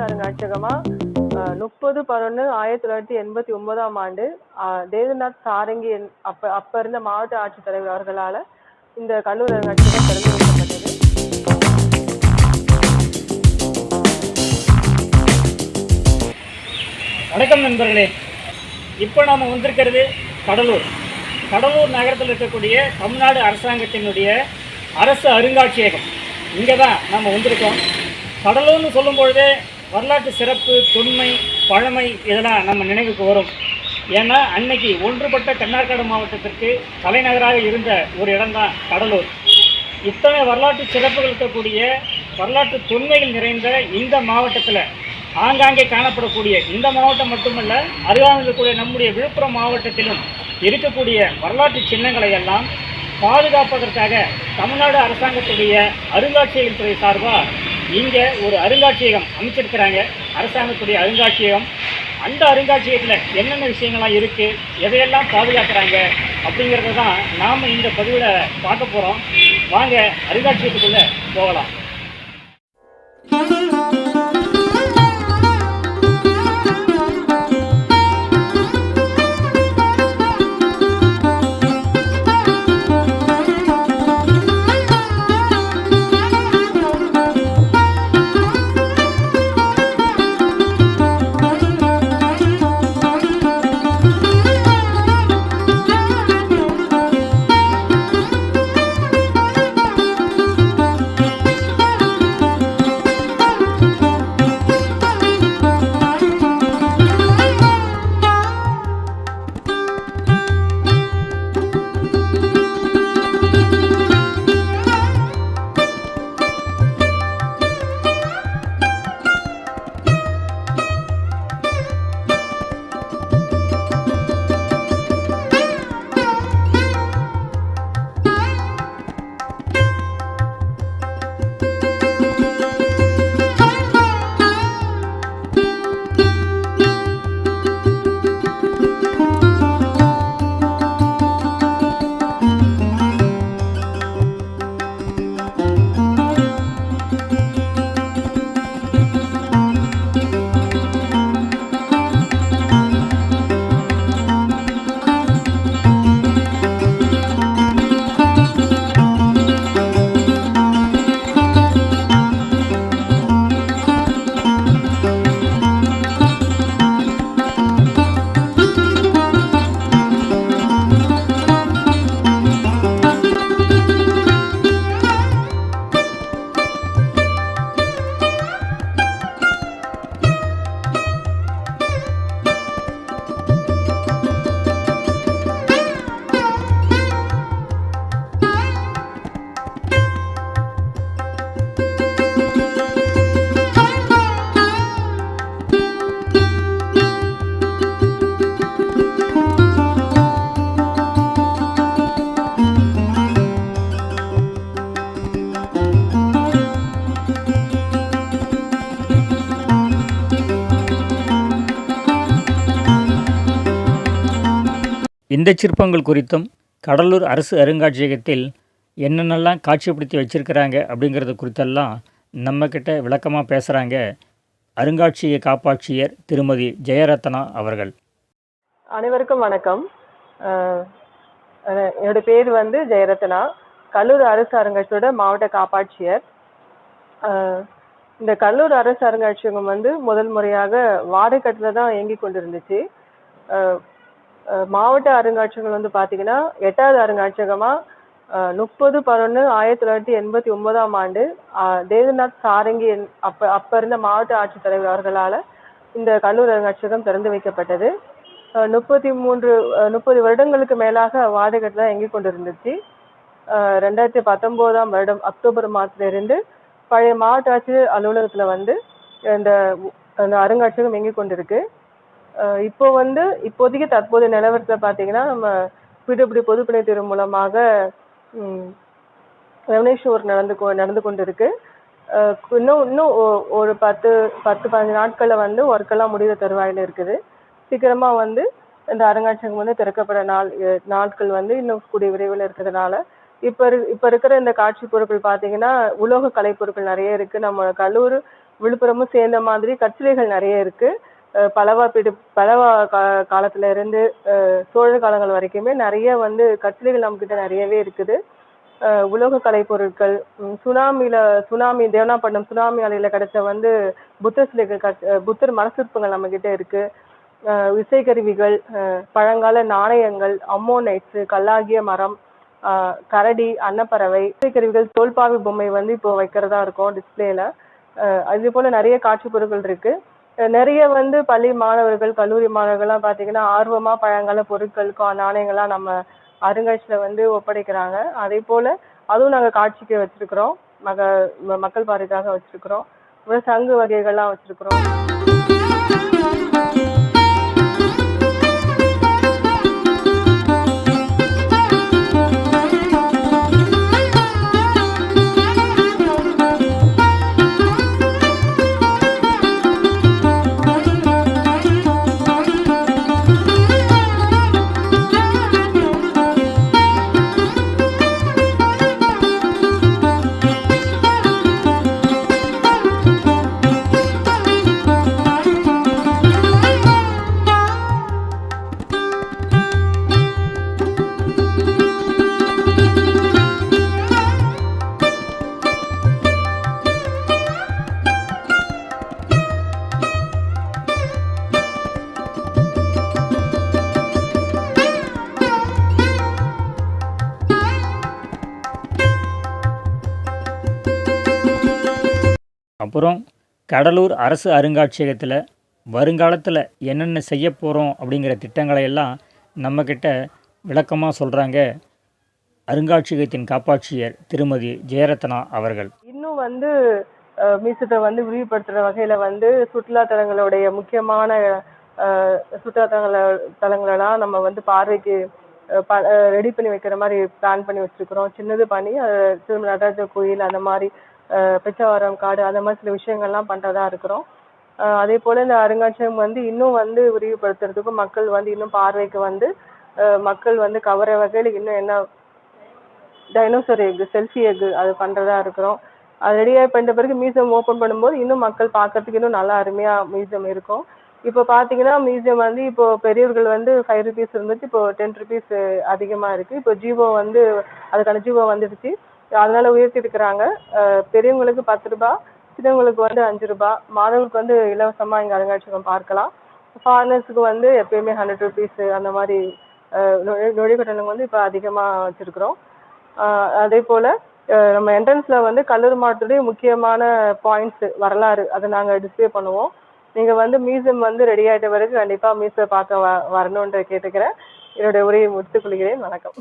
கல்லூரி அருங்காட்சியகமா முப்பது பதினொன்று ஆயிரத்தி தொள்ளாயிரத்தி எண்பத்தி ஒன்பதாம் ஆண்டு தேவநாத் சாரங்கி என்- அப்ப அப்ப இருந்த மாவட்ட ஆட்சித்தலைவர் அவர்களால இந்த கல்லூரி அருங்காட்சியகம் திறந்து வைக்கப்பட்டது. வணக்கம் நண்பர்களே. இப்போ நாம் வந்திருக்கிறது கடலூர். கடலூர் நகரத்தில் இருக்கக்கூடிய தமிழ்நாடு அரசாங்கத்தினுடைய அரசு அருங்காட்சியகம். இங்கே தான் நம்ம வந்திருக்கோம். கடலூர்னு சொல்லும் பொழுதே வரலாற்று சிறப்பு தொன்மை பழமை இதெல்லாம் நம்ம நினைவுக்கு வரும். ஏன்னா அன்னைக்கு ஒன்றுபட்ட கண்ணார்காடு மாவட்டத்திற்கு தலைநகராக இருந்த ஒரு இடம்தான் கடலூர். இத்தனை வரலாற்று சிறப்புகள் இருக்கக்கூடிய வரலாற்று தொன்மைகள் நிறைந்த இந்த மாவட்டத்தில் ஆங்காங்கே காணப்படக்கூடிய இந்த மாவட்டம் மட்டுமல்ல அருகாமையில் இருக்கக்கூடிய நம்முடைய விழுப்புரம் மாவட்டத்திலும் இருக்கக்கூடிய வரலாற்று சின்னங்களை எல்லாம் பாதுகாப்பதற்காக தமிழ்நாடு அரசாங்கத்துடைய அருங்காட்சியகத்துறை சார்பாக இங்கே ஒரு அருங்காட்சியகம் அமைச்சிருக்கிறாங்க. அரசாங்கத்துடைய அருங்காட்சியகம். அந்த அருங்காட்சியகத்தில் என்னென்ன விஷயங்கள்லாம் இருக்குது எதையெல்லாம் பாதுகாக்கிறாங்க அப்படிங்கிறத தான் நாம் இந்த பதிவில் பார்க்க போகிறோம் வாங்க அருங்காட்சியகத்துக்குள்ளே போகலாம். இந்த சிற்பங்கள் குறித்தும் கடலூர் அரசு அருங்காட்சியகத்தில் என்னென்னலாம் காட்சிப்படுத்தி வச்சுருக்கிறாங்க அப்படிங்கிறது குறித்தெல்லாம் நம்மக்கிட்ட விளக்கமாக பேசுகிறாங்க அருங்காட்சியக காப்பாட்சியர் திருமதி ஜெயரத்னா அவர்கள். அனைவருக்கும் வணக்கம். என்னோட பேர் வந்து ஜெயரத்னா. கல்லூர் அரசு அருங்காட்சியோட மாவட்ட காப்பாட்சியர் இந்த கல்லூர் அரசு அருங்காட்சியகம் வந்து முதல் முறையாக வாடகட்டில் தான் இயங்கி கொண்டிருந்துச்சு. மாவட்ட அருங்காட்சியகங்கள் வந்து பார்த்தீங்கன்னா எட்டாவது அருங்காட்சியகமாக முப்பது பதினொன்று ஆயிரத்தி தொள்ளாயிரத்தி எண்பத்தி ஒன்பதாம் ஆண்டு தேவநாத் சாரங்கி என்- அப்போ இருந்த மாவட்ட ஆட்சித்தலைவர் அவர்களால் இந்த கண்ணூர் அருங்காட்சியகம் திறந்து வைக்கப்பட்டது. முப்பத்தி மூன்று முப்பது வருடங்களுக்கு மேலாக வாடகை தான் இயங்கிக் கொண்டிருந்துச்சு. ரெண்டாயிரத்தி பத்தொம்போதாம் வருடம் அக்டோபர் மாதத்திலிருந்து பழைய மாவட்ட ஆட்சியர் அலுவலகத்தில் வந்து இந்த அந்த அருங்காட்சியகம் இயங்கிக் கொண்டிருக்கு. இப்போ வந்து இப்போதைக்கு தற்போதைய நிலவரத்தில் பார்த்தீங்கன்னா நம்ம பிடபிள்யூ பொதுப்பணித்துறை மூலமாக ரெவன்யூ நடந்து கொ நடந்து கொண்டிருக்கு. அஹ் இன்னும் இன்னும் ஒரு பத்து பத்து பதினஞ்சு நாட்களில் வந்து ஒர்க்கெல்லாம் முடிவு தருவாயில் இருக்குது. சீக்கிரமாக வந்து இந்த அருங்காட்சியகம் வந்து திறக்கப்பட நாள் நாட்கள் வந்து இன்னும் கூடிய விரைவில் இருக்கிறதுனால இப்போ இரு இப்போ இருக்கிற இந்த காட்சி பொருட்கள் பார்த்தீங்கன்னா உலோக கலைப்பொருட்கள் நிறைய இருக்குது நம்ம கல்லூர் விழுப்புரமும் சேர்ந்த மாதிரி கற்சிலைகள் நிறைய இருக்குது பலவா பீடு பலவா கா காலத்துல இருந்து சோழர் சோழ காலங்கள் வரைக்குமே நிறைய வந்து கற்சிலைகள் நம்மக்கிட்ட நிறையவே இருக்குது. உலோக கலை பொருட்கள் சுனாமியில் சுனாமி தேவனாப்பட்டினம் சுனாமி அலையில கிடைச்ச வந்து புத்தர் சிலைகள் கட் புத்தர் மனசிற்பங்கள் நம்ம கிட்ட இருக்கு இசைக்கருவிகள் பழங்கால நாணயங்கள் அம்மோனைட்ஸ் கல்லாகிய மரம் கரடி அன்னப்பறவை இசைக்கருவிகள் தோல்பாவி பொம்மை வந்து இப்போ வைக்கிறதா இருக்கும் டிஸ்பிளேல அது போல நிறைய காட்சி பொருட்கள் இருக்கு. நிறைய வந்து பள்ளி மாணவர்கள் கல்லூரி மாணவர்கள்லாம் பார்த்தீங்கன்னா ஆர்வமாக பழங்கால பொருட்களுக்கும் நாணயங்கள்லாம் நம்ம அருங்காட்சியில் வந்து ஒப்படைக்கிறாங்க. அதே போல் அதுவும் நாங்கள் காட்சிக்கு வச்சுருக்குறோம். மக ம- மக்கள் பார்வைக்காக வச்சுருக்குறோம். அப்புறம் சங்கு வகைகள்லாம் வச்சுருக்குறோம். அப்புறம் கடலூர் அரசு அருங்காட்சியகத்தில் வருங்காலத்தில் என்னென்ன செய்ய போகிறோம் அப்படிங்கிற திட்டங்களை எல்லாம் நம்மக்கிட்ட விளக்கமாக சொல்கிறாங்க அருங்காட்சியகத்தின் காப்பாட்சியர் திருமதி ஜெயரத்னா அவர்கள். இன்னும் வந்து மீசத்தை வந்து விரிவுபடுத்துகிற வகையில் வந்து சுற்றுலா தலங்களுடைய முக்கியமான அஹ், சுற்றுலா தலங்களெல்லாம் நம்ம வந்து பார்வைக்கு ரெடி பண்ணி வைக்கிற மாதிரி பிளான் பண்ணி வச்சுருக்குறோம். சின்னது பண்ணி திரும்ப நடராஜர் கோயில் அந்த மாதிரி பிச்சாவரம் காடு அந்த மாதிரி சில விஷயங்கள்லாம் பண்ணுறதா இருக்கிறோம். அதே போல் இந்த அருங்காட்சியகம் வந்து இன்னும் வந்து விரிவுபடுத்துறதுக்கும் மக்கள் வந்து இன்னும் பார்வைக்கு வந்து மக்கள் வந்து கவர வகையில் இன்னும் என்ன டைனோசர் எக் செல்ஃபி எக் அது பண்ணுறதா இருக்கிறோம். அது ரெடியாக பண்ண பிறகு மியூசியம் ஓப்பன் பண்ணும்போது இன்னும் மக்கள் பார்க்கறதுக்கு இன்னும் நல்லா அருமையாக மியூசியம் இருக்கும். இப்போ பார்த்தீங்கன்னா மியூசியம் வந்து இப்போ பெரியவர்கள் வந்து ஃபைவ் ருபீஸ் இருந்துச்சு இப்போ டென் ருபீஸ் அதிகமாக இருக்குது இப்போ ஜீவோ வந்து அதுக்கான ஜீவோ வந்துடுச்சு. அதனால உயர்த்தி இருக்கிறாங்க பெரியவங்களுக்கு பத்து ரூபாய் சின்னவங்களுக்கு வந்து அஞ்சு ரூபாய் மாணவர்களுக்கு வந்து இலவசமாக இங்கே அருங்காட்சியகம் பார்க்கலாம். ஃபாரினர்ஸுக்கு வந்து எப்பயுமே ஹண்ட்ரட் ருபீஸு அந்த மாதிரி அஹ், நுழை- நுழைவுக்கட்டணம் வந்து இப்போ அதிகமாக வச்சுருக்குறோம். அதே போல் நம்ம என்ட்ரன்ஸில் வந்து கல்லூரி மாவட்டத்துடைய முக்கியமான பாயிண்ட்ஸு வரலாறு அதை நாங்கள் டிஸ்ப்ளே பண்ணுவோம். நீங்கள் வந்து மியூசியம் வந்து ரெடி ஆகிட்ட பிறகு கண்டிப்பாக மியூசியம் பார்க்க வ வரணுன்ற கேட்டுக்கிறேன். என்னுடைய உரையை முடித்துக் கொள்கிறேன். வணக்கம்.